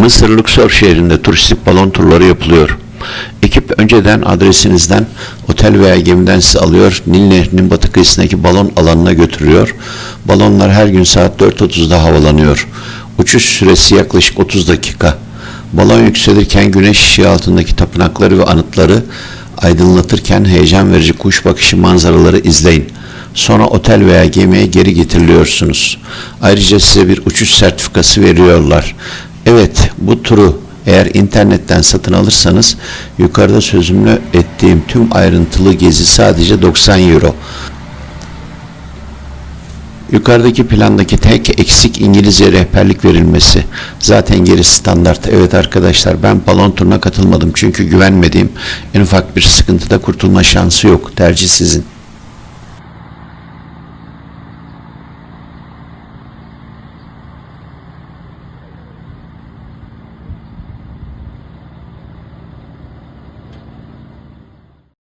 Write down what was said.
Mısır Luxor şehrinde turistik balon turları yapılıyor. Ekip önceden adresinizden otel veya gemiden sizi alıyor, Nil Nehri'nin batı kıyısındaki balon alanına götürüyor. Balonlar her gün saat 4.30'da havalanıyor. Uçuş süresi yaklaşık 30 dakika. Balon yükselirken güneş ışığı altındaki tapınakları ve anıtları aydınlatırken heyecan verici kuş bakışı manzaraları izleyin. Sonra otel veya gemiye geri getiriliyorsunuz. Ayrıca size bir uçuş sertifikası veriyorlar. Evet, turu eğer internetten satın alırsanız yukarıda sözümlü ettiğim tüm ayrıntılı gezi sadece 90 euro. Yukarıdaki plandaki tek eksik İngilizce rehberlik verilmesi. Zaten geri standart. Evet arkadaşlar ben balon turuna katılmadım çünkü güvenmediğim en ufak bir sıkıntıda kurtulma şansı yok. Tercih sizin.